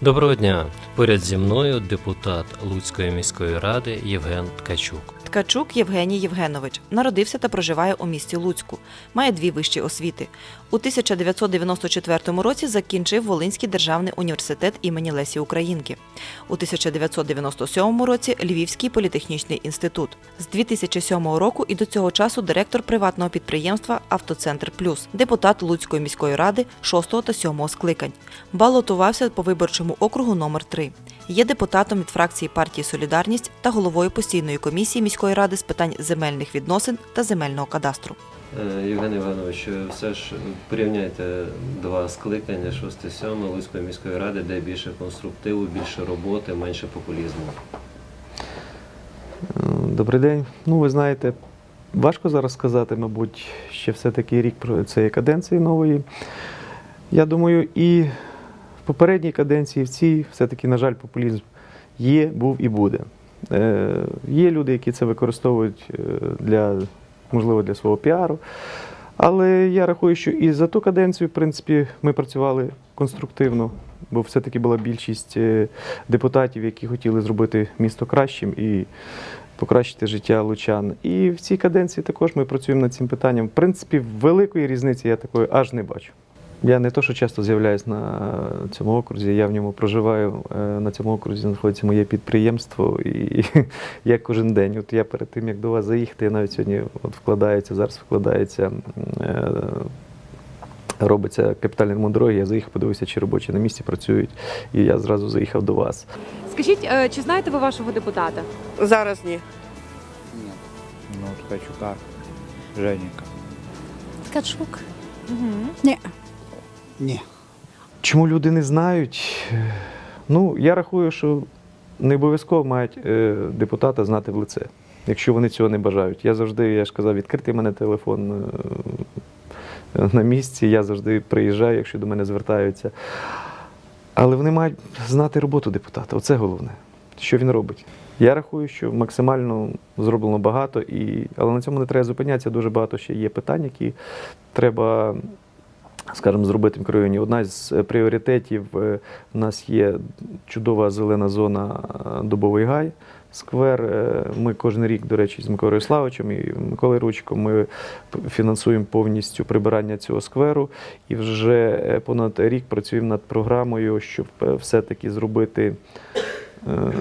Доброго дня! Поряд зі мною депутат Луцької міської ради Євген Ткачук. Ткачук Євгеній Євгенович народився та проживає у місті Луцьку. Має дві вищі освіти. У 1994 році закінчив Волинський державний університет імені Лесі Українки. У 1997 році Львівський політехнічний інститут. З 2007 року і до цього часу директор приватного підприємства Автоцентр Плюс, депутат Луцької міської ради 6 та 7 скликань. Балотувався по виборчому округу номер 3 Є депутатом від фракції партії Солідарність та головою постійної комісії міської ради з питань земельних відносин та земельного кадастру. Е, Євген Іванович, все ж порівняйте два скликання 6-7 Луцької міської ради, де більше конструктиву, більше роботи, менше популізму. Е, Добрий день. Ну, ви знаєте, важко зараз сказати, мабуть, ще все-таки рік про цієї каденції нової. Я думаю, і попередній каденції, в цій все-таки, на жаль, популізм є, був і буде. Е, є люди, які це використовують е, для, можливо, для свого піару. Але я рахую, що і за ту каденцію, в принципі, ми працювали конструктивно, бо все-таки була більшість е, депутатів, які хотіли зробити місто кращим і покращити життя лучан. І в цій каденції також ми працюємо над цим питанням. В принципі, великої різниці я такої аж не бачу. Я не то, що часто з'являюсь на цьому окрузі, я в ньому проживаю. Е, На цьому окрузі знаходиться моє підприємство, і я кожен день. От я перед тим, як до вас заїхати, я навіть сьогодні от вкладається, зараз вкладається. е, Робиться капітальний ремонт дороги, я заїхав, подивився, чи робочі на місці працюють, і я зразу заїхав до вас. Скажіть, е, чи знаєте ви вашого депутата? Зараз ні. Нет. Ну, Ткачука, Жененька. Ткачук. Угу. Ні. Чому люди не знають? Ну, я рахую, що не обов'язково мають е, депутата знати в лице, якщо вони цього не бажають. Я завжди, я ж казав, відкритий мене телефон е, на місці, я завжди приїжджаю, якщо до мене звертаються. Але вони мають знати роботу депутата. Оце головне, що він робить. Я рахую, що максимально зроблено багато, і... але на цьому не треба зупинятися. Дуже багато ще є питань, які треба скажімо, зробити в мікрорайоні. Одна з е, пріоритетів е, у нас є чудова зелена зона е, Дубовий Гай. Сквер. Е, Ми кожен рік, до речі, з Миколою Славичем і Миколою Ручком ми фінансуємо повністю прибирання цього скверу. І вже е, понад рік працюємо над програмою, щоб е, все-таки зробити е,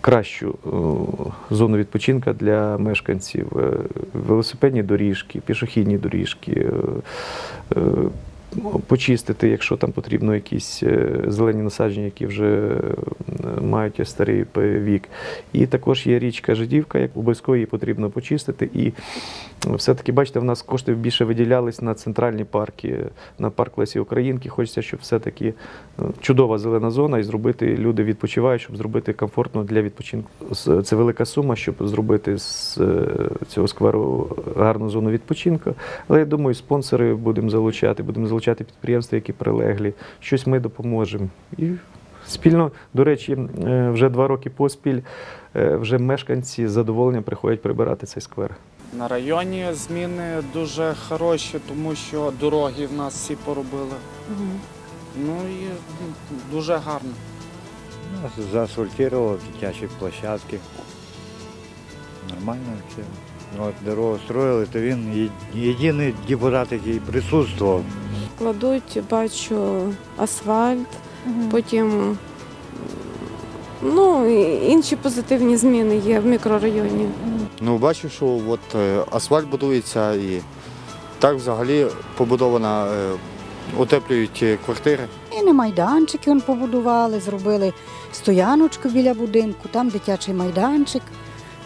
кращу е, зону відпочинку для мешканців. Е, Велосипедні доріжки, пішохідні доріжки, е, почистити, якщо там потрібно якісь е, зелені насадження, які вже е, мають старий вік. І також є річка Жидівка, як обов'язково її потрібно почистити. І все-таки, бачите, в нас кошти більше виділялись на центральні парки, на парк Лесі Українки. Хочеться, щоб все-таки е, чудова зелена зона і зробити, люди відпочивають, щоб зробити комфортно для відпочинку. Це велика сума, щоб зробити з цього скверу гарну зону відпочинку. Але я думаю, спонсори будемо залучати, будемо залучати підприємства, які прилеглі. Щось ми допоможемо. І спільно, до речі, е, вже два роки поспіль е, вже мешканці з задоволенням приходять прибирати цей сквер. На районі зміни дуже хороші, тому що дороги в нас всі поробили. Ну і ну, дуже гарно. Нас заасфальтировал дитячі площадки. Нормально все. От дорогу строїли, то він єдиний депутат, який присутствував. Кладуть, бачу, асфальт, потім ну, інші позитивні зміни є в мікрорайоні. Ну, бачу, що от е, асфальт будується і так взагалі побудована, е, утеплюють е, квартири. І не майданчики он побудували, зробили стояночку біля будинку, там дитячий майданчик.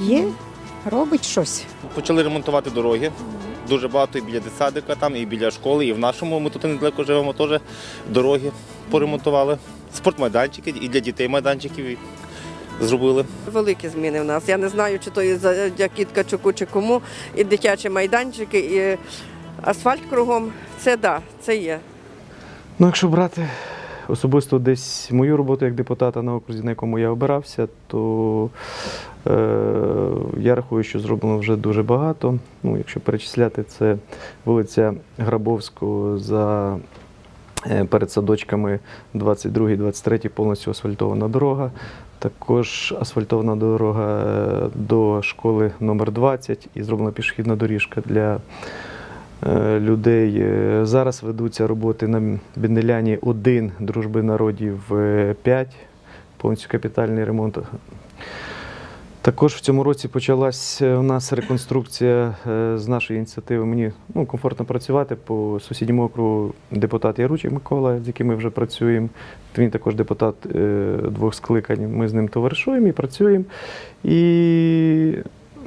Є, робить щось. Почали ремонтувати дороги. Дуже багато і біля дитсадика, там, і біля школи, і в нашому ми тут недалеко живемо теж дороги поремонтували. Спортмайданчики і для дітей майданчиків зробили. Великі зміни в нас. Я не знаю, чи то і завдяки Ткачуку, чи кому. І дитячі майданчики, і асфальт кругом. Це да, це є. Ну, якщо брати особисто десь мою роботу як депутата на окрузі, на якому я обирався, то е, я рахую, що зроблено вже дуже багато. Ну, якщо перечисляти, це вулиця Грабовського за е, перед садочками 22-23 повністю асфальтована дорога. Також асфальтована дорога е, до школи номер 20 і зроблена пішохідна доріжка для людей. Е, Зараз ведуться роботи на Бенеляні 1, дружби народів 5, повністю капітальний ремонт. Також в цьому році почалась е, у нас реконструкція е, з нашої ініціативи. Мені ну, комфортно працювати по сусідньому округу депутат Яручик Микола, з яким ми вже працюємо. Він також депутат е, двох скликань. Ми з ним товаришуємо і працюємо. І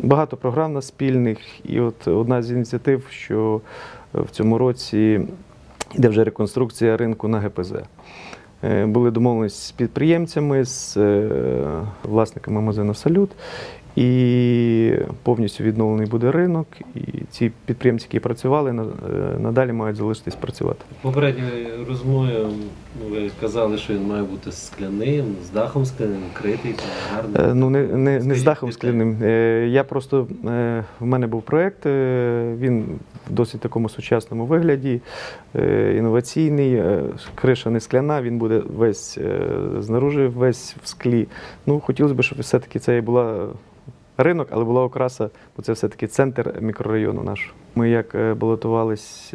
багато програм на спільних. І от одна з ініціатив, що в цьому році йде вже реконструкція ринку на ГПЗ. Е, Були домовленості з підприємцями, з е, власниками магазину Салют. І повністю відновлений буде ринок. І ці підприємці, які працювали, е, надалі мають залишитись працювати. Попередньою попередньої розмові ну, ви казали, що він має бути скляним, з дахом скляним, критий, гарний. Е, Ну, не, не, не з дахом скляним. Е, Я просто в мене був проєкт, е, він в досить такому сучасному вигляді, е, інноваційний. е, Криша не скляна, він буде весь е, знаружи, весь в склі. Ну, хотілося б, щоб все-таки це була ринок, але була окраса, бо це все-таки центр мікрорайону нашого. Ми як балотувались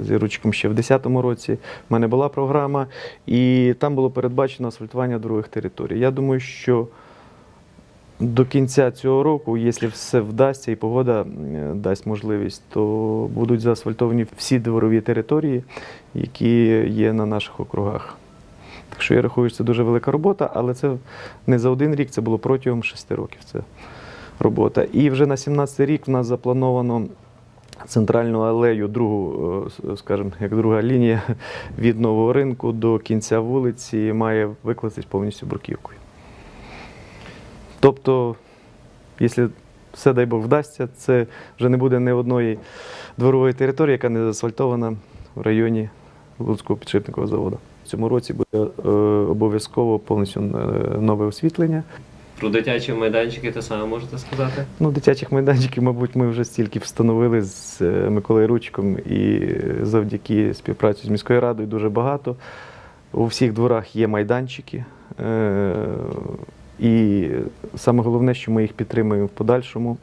з Іручком ще в 2010 році, в мене була програма, і там було передбачено асфальтування других територій. Я думаю, що до кінця цього року, якщо все вдасться і погода е, дасть можливість, то будуть заасфальтовані всі дворові території, які є на наших округах. Так що я рахую, що це дуже велика робота, але це не за один рік, це було протягом шести років. Це робота. І вже на 17 рік в нас заплановано центральну алею, другу, е, скажімо, як друга лінія від нового ринку до кінця вулиці має викластись повністю бруківкою. Тобто, якщо все дай Бог вдасться, це вже не буде ні одної дворової території, яка не заасфальтована в районі Луцького підшипникового заводу. В цьому році буде е, обов'язково повністю е, нове освітлення. Про дитячі майданчики те саме можете сказати? Ну, дитячих майданчиків, мабуть, ми вже стільки встановили з е, Миколою Ручком і завдяки співпраці з міською радою дуже багато. У всіх дворах є майданчики. Е, І саме головне, що ми їх підтримуємо в подальшому,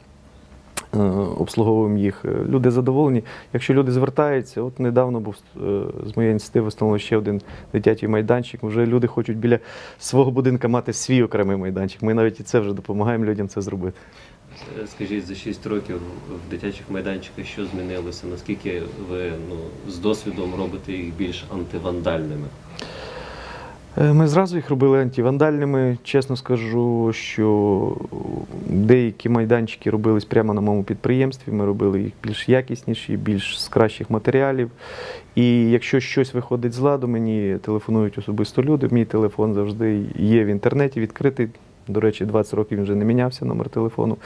е, обслуговуємо їх. Люди задоволені. Якщо люди звертаються, от недавно був е, з моєї ініціативи встановлений ще один дитячий майданчик. Вже люди хочуть біля свого будинка мати свій окремий майданчик. Ми навіть і це вже допомагаємо людям це зробити. Е, Скажіть, за 6 років в дитячих майданчиках що змінилося? Наскільки ви ну, з досвідом робите їх більш антивандальними? Е, Ми зразу їх робили антивандальними. Чесно скажу, що деякі майданчики робились прямо на моєму підприємстві. Ми робили їх більш якісніші, більш з кращих матеріалів. І якщо щось виходить з ладу, мені телефонують особисто люди. Мій телефон завжди є в інтернеті, відкритий. До речі, 20 років він вже не мінявся, номер телефону.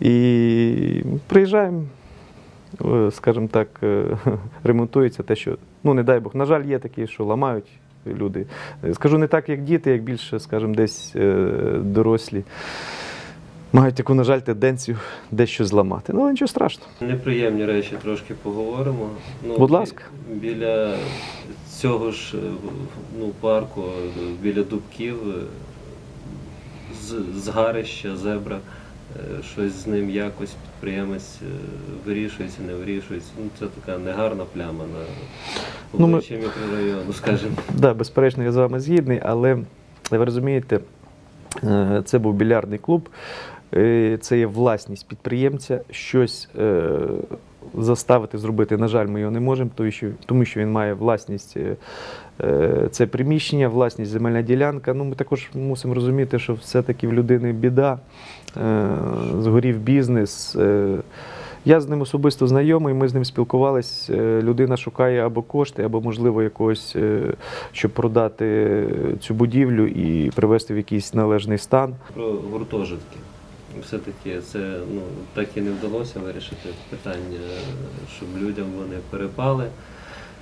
І приїжджаємо, е, скажімо так, е, ремонтується те, що, ну не дай Бог, на жаль, є такі, що ламають люди. Скажу не так, як діти, як більше, скажімо, десь е, дорослі. Мають таку, на жаль, тенденцію дещо зламати. Ну, нічого страшного. Неприємні речі трошки поговоримо. Ну, Будь ласка. Біля цього ж е, ну, парку, е, біля дубків, згарища, зебра, щось з ним якось підприємець е, вирішується, не вирішується. Ну, це така негарна пляма на Ну, ми- мікрорайону, скажімо. Да, безперечно, я з вами згідний, але ви розумієте, е, це був більярдний клуб, е, це є власність підприємця. Щось заставити зробити, на жаль, ми його не можемо, тому що, він має власність е, е, це приміщення, власність земельна ділянка. Ну, ми також мусимо розуміти, що все-таки в людини біда, е, згорів бізнес. я з ним особисто знайомий, ми з ним спілкувались. Е, Людина шукає або кошти, або, можливо, якогось, щоб продати цю будівлю і привести в якийсь належний стан. Про гуртожитки. Все-таки це ну, так і не вдалося вирішити питання, щоб людям вони перепали,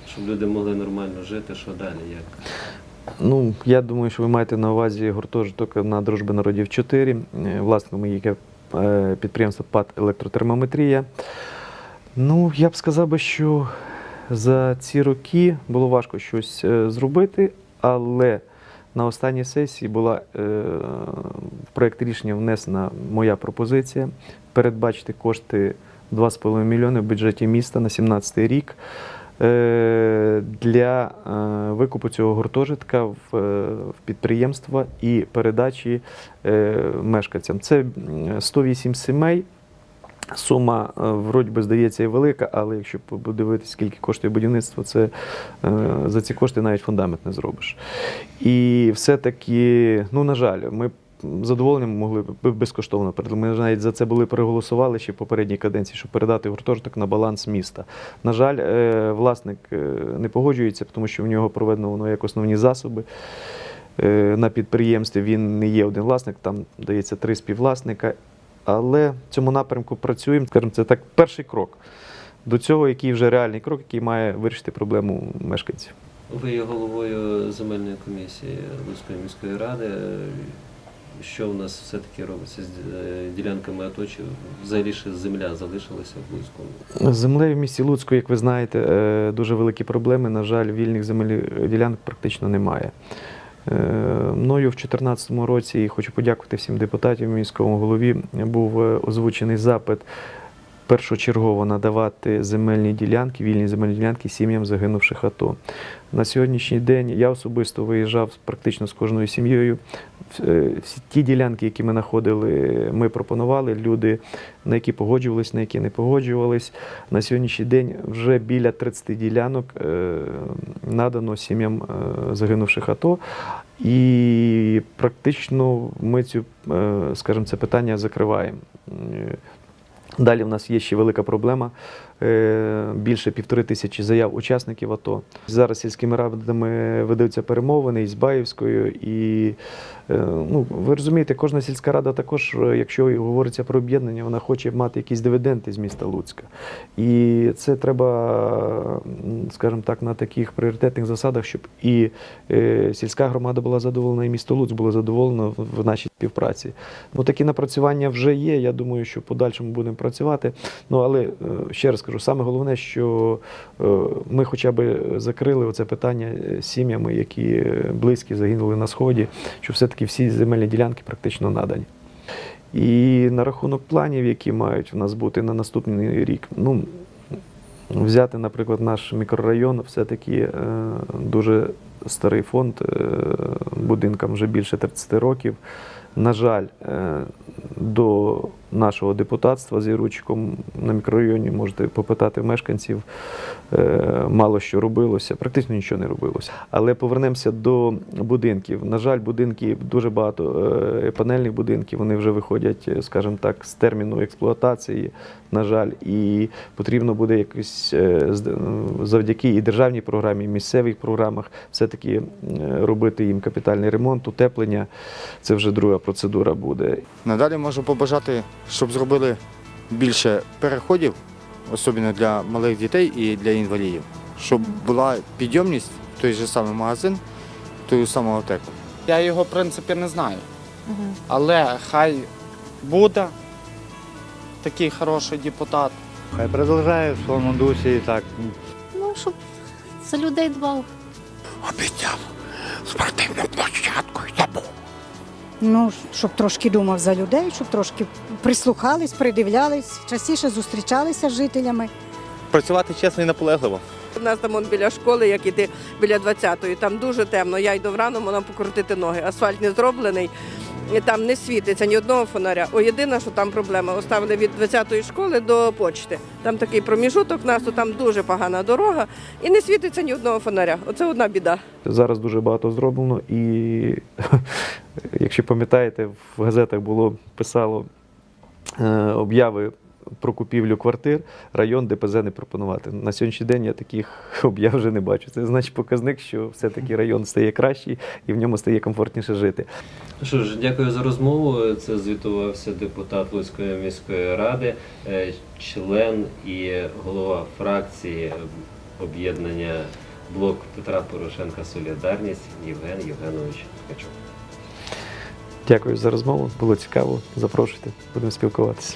щоб люди могли нормально жити. Що далі? Як? Ну, я думаю, що ви маєте на увазі гуртожиток на Дружби народів 4. Е, Власником яке підприємство ПАТ Електротермометрія. Ну, я б сказав би, що за ці роки було важко щось е, зробити, але на останній сесії була е, в проєкт рішення внесена моя пропозиція передбачити кошти 2,5 мільйони в бюджеті міста на 2017 рік е, для е, викупу цього гуртожитка в, е, підприємства і передачі е, мешканцям. Це м, 108 сімей. Сума е, вроді би здається і велика, але якщо подивитися, скільки коштує будівництво, це е, за ці кошти навіть фундамент не зробиш. І все-таки, ну на жаль, ми задоволенням могли б безкоштовно передати. Ми навіть за це були переголосували ще в попередній каденції, щоб передати гуртожиток на баланс міста. На жаль, е, власник не погоджується, тому що в нього проведено воно як основні засоби. На підприємстві він не є один власник, там дається три співвласника. Але в цьому напрямку працюємо. Скажімо, це так перший крок до цього, який вже реальний крок, який має вирішити проблему мешканців. Ви є головою земельної комісії Луцької міської ради. Що у нас все-таки робиться з е, ділянками АТО? Чи взагалі ще земля залишилася в Луцькому? Землею в місті Луцьку, як ви знаєте, е, дуже великі проблеми. На жаль, вільних земельних ділянок практично немає. Е, Мною в 2014 році, і хочу подякувати всім депутатів міському голові, був е, озвучений запит першочергово надавати земельні ділянки, вільні земельні ділянки сім'ям загинувших АТО. На сьогоднішній день я особисто виїжджав практично з кожною сім'єю. Е, Всі ті ділянки, які ми знаходили, ми пропонували. Люди, на які погоджувались, на які не погоджувались. На сьогоднішній день вже біля 30 ділянок е, надано сім'ям е, загинувших АТО. І практично ми цю, скажімо, це питання закриваємо. Далі в нас є ще велика проблема. Е, Більше півтори тисячі заяв учасників АТО. Зараз сільськими радами ведуться перемовини із Баївською. І е, ну, ви розумієте, кожна сільська рада також, е, якщо говориться про об'єднання, вона хоче мати якісь дивіденди з міста Луцька. І це треба, скажімо так, на таких пріоритетних засадах, щоб і сільська громада була задоволена, і місто Луцьк було задоволено в, нашій співпраці. Ну, такі напрацювання вже є. Я думаю, що в подальшому будемо працювати. Ну, але ще раз кажу, саме головне, що е, ми хоча б закрили оце питання е, сім'ями, які е, близькі загинули на сході, що все-таки всі земельні ділянки практично надані. І на рахунок планів, які мають в нас бути на наступний рік, ну взяти, наприклад, наш мікрорайон, все-таки дуже старий фонд, будинкам вже більше 30 років. На жаль, до нашого депутатства з Іручиком на мікрорайоні можете попитати мешканців. е, Мало що робилося, практично нічого не робилося. Але повернемося до будинків. На жаль, будинки дуже багато е, панельних будинків. Вони вже виходять, е, скажімо так, з терміну експлуатації. На жаль, і потрібно буде якось завдяки і державній програмі, і місцевих програмах все-таки робити їм капітальний ремонт, утеплення. Це вже друга процедура буде. Надалі можу побажати, щоб зробили більше переходів, особливо для малих дітей і для інвалідів, щоб була підйомність в той же самий магазин, в ту саму аптеку. Я його, в принципі, не знаю. Але хай буде такий хороший депутат. Хай продовжує в своєму дусі і так. Ну, щоб за людей дбав. Обіцяв спортивну площадку і забув. Ну, щоб трошки думав за людей, щоб трошки прислухались, придивлялись, частіше зустрічалися з жителями. Працювати чесно і наполегливо. У нас там он біля школи, як іти біля 20-ї, там дуже темно. Я йду врано, можна покрутити ноги. Асфальт не зроблений, і там не світиться ні одного фонаря. О, єдине, що там проблема. Оставили від 20-ї школи до почти. Там такий проміжуток у нас, то там дуже погана дорога, і не світиться ні одного фонаря. Оце одна біда. Зараз дуже багато зроблено, і якщо пам'ятаєте, в газетах було писало обяви про купівлю квартир, район ДПЗ не пропонувати. На сьогоднішній день я таких об'яв вже не бачу. Це значить показник, що все-таки район стає кращий і в ньому стає комфортніше жити. Ну Що ж, дякую за розмову. Це звітувався депутат Луцької міської ради, е, член і голова фракції об'єднання блок Петра Порошенка Солідарність Євген Євгенович Ткачук. Дякую за розмову. Було цікаво. Запрошуйте, будемо спілкуватися.